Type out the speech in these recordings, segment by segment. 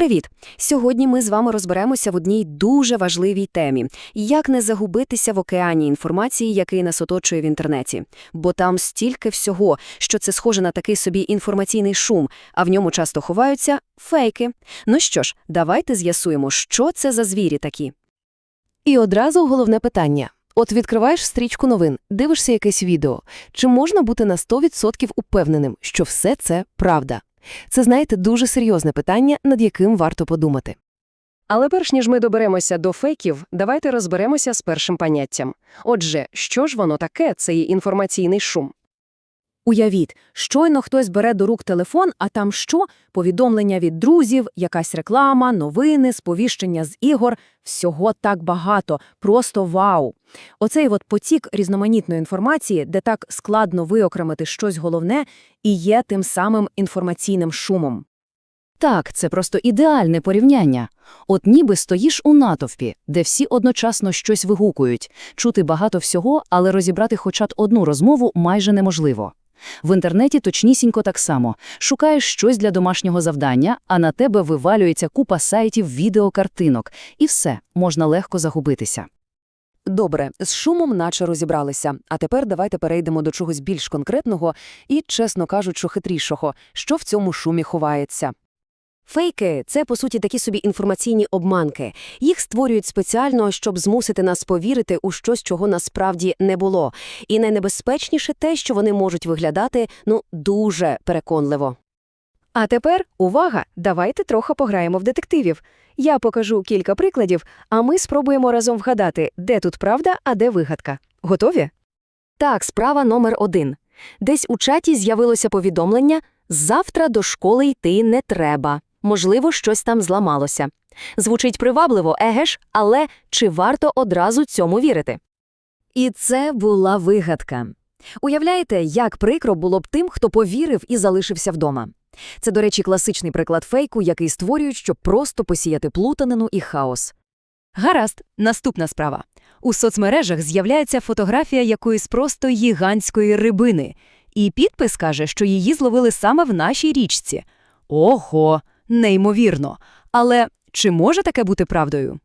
Привіт! Сьогодні ми з вами розберемося в одній дуже важливій темі – як не загубитися в океані інформації, який нас оточує в інтернеті. Бо там стільки всього, що це схоже на такий собі інформаційний шум, а в ньому часто ховаються фейки. Ну що ж, давайте з'ясуємо, що це за звірі такі. І одразу головне питання. От відкриваєш стрічку новин, дивишся якесь відео. Чи можна бути на 100% упевненим, що все це правда? Це, знаєте, дуже серйозне питання, над яким варто подумати. Але перш ніж ми доберемося до фейків, давайте розберемося з першим поняттям. Отже, що ж воно таке, цей інформаційний шум? Уявіть, щойно хтось бере до рук телефон, а там що? Повідомлення від друзів, якась реклама, новини, сповіщення з ігор. Всього так багато. Просто вау! Оцей от потік різноманітної інформації, де так складно виокремити щось головне, і є тим самим інформаційним шумом. Так, це просто ідеальне порівняння. От ніби стоїш у натовпі, де всі одночасно щось вигукують, чути багато всього, але розібрати хоча б одну розмову майже неможливо. В інтернеті точнісінько так само. Шукаєш щось для домашнього завдання, а на тебе вивалюється купа сайтів, відеокартинок. І все, можна легко загубитися. Добре, з шумом наче розібралися. А тепер давайте перейдемо до чогось більш конкретного і, чесно кажучи, хитрішого, що в цьому шумі ховається. Фейки – це, по суті, такі собі інформаційні обманки. Їх створюють спеціально, щоб змусити нас повірити у щось, чого насправді не було. І найнебезпечніше те, що вони можуть виглядати, ну, дуже переконливо. А тепер, увага, давайте трохи пограємо в детективів. Я покажу кілька прикладів, а ми спробуємо разом вгадати, де тут правда, а де вигадка. Готові? Так, справа номер один. Десь у чаті з'явилося повідомлення «Завтра до школи йти не треба». Можливо, щось там зламалося. Звучить привабливо, еге ж, але чи варто одразу цьому вірити? І це була вигадка. Уявляєте, як прикро було б тим, хто повірив і залишився вдома. Це, до речі, класичний приклад фейку, який створюють, щоб просто посіяти плутанину і хаос. Гаразд, наступна справа. У соцмережах з'являється фотографія якоїсь просто гігантської рибини, і підпис каже, що її зловили саме в нашій річці. Ого, неймовірно. Але чи може таке бути правдою?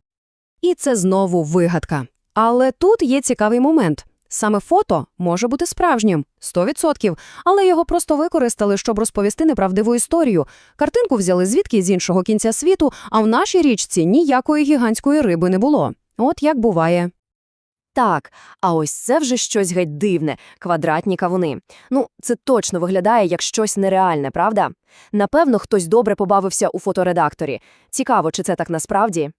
І це знову вигадка. Але тут є цікавий момент. Саме фото може бути справжнім, 100%, але його просто використали, щоб розповісти неправдиву історію. Картинку взяли звідки з іншого кінця світу, а в нашій річці ніякої гігантської риби не було. От як буває. Так, а ось це вже щось геть дивне – квадратні кавуни. Ну, це точно виглядає як щось нереальне, правда? Напевно, хтось добре побавився у фоторедакторі. Цікаво, чи це так насправді?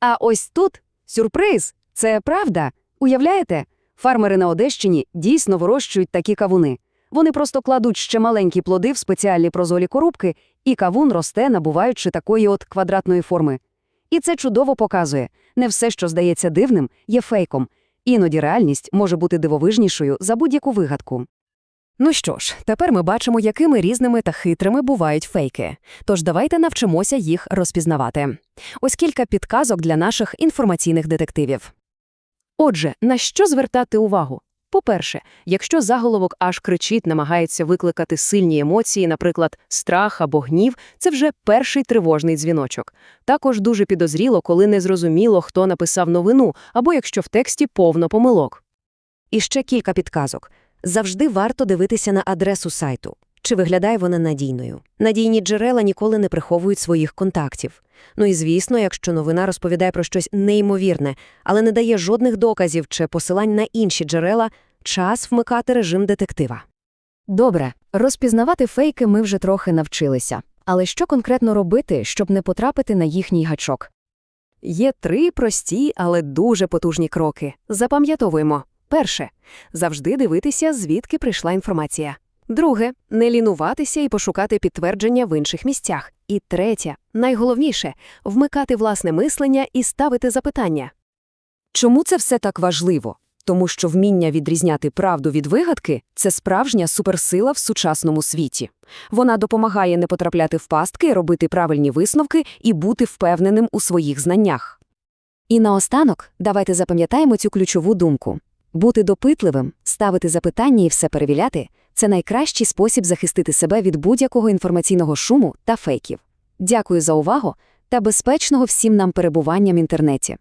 А ось тут сюрприз. Це правда. Уявляєте? Фармери на Одещині дійсно вирощують такі кавуни. Вони просто кладуть ще маленькі плоди в спеціальні прозолі коробки, і кавун росте, набуваючи такої от квадратної форми. І це чудово показує. Не все, що здається дивним, є фейком. Іноді реальність може бути дивовижнішою за будь-яку вигадку. Ну що ж, тепер ми бачимо, якими різними та хитрими бувають фейки. Тож давайте навчимося їх розпізнавати. Ось кілька підказок для наших інформаційних детективів. Отже, на що звертати увагу? По-перше, якщо заголовок аж кричить, намагається викликати сильні емоції, наприклад, страх або гнів, це вже перший тривожний дзвіночок. Також дуже підозріло, коли незрозуміло, хто написав новину, або якщо в тексті повно помилок. І ще кілька підказок. Завжди варто дивитися на адресу сайту. Чи виглядає вона надійною? Надійні джерела ніколи не приховують своїх контактів. Ну і звісно, якщо новина розповідає про щось неймовірне, але не дає жодних доказів чи посилань на інші джерела, час вмикати режим детектива. Добре, розпізнавати фейки ми вже трохи навчилися. Але що конкретно робити, щоб не потрапити на їхній гачок? Є три прості, але дуже потужні кроки. Запам'ятовуємо. Перше завжди дивитися, звідки прийшла інформація. Друге не лінуватися і пошукати підтвердження в інших місцях. І третє, найголовніше вмикати власне мислення і ставити запитання. Чому це все так важливо? Тому що вміння відрізняти правду від вигадки це справжня суперсила в сучасному світі. Вона допомагає не потрапляти в пастки, робити правильні висновки і бути впевненим у своїх знаннях. І наостанок давайте запам'ятаємо цю ключову думку. Бути допитливим, ставити запитання і все перевіряти – це найкращий спосіб захистити себе від будь-якого інформаційного шуму та фейків. Дякую за увагу та безпечного всім нам перебування в інтернеті.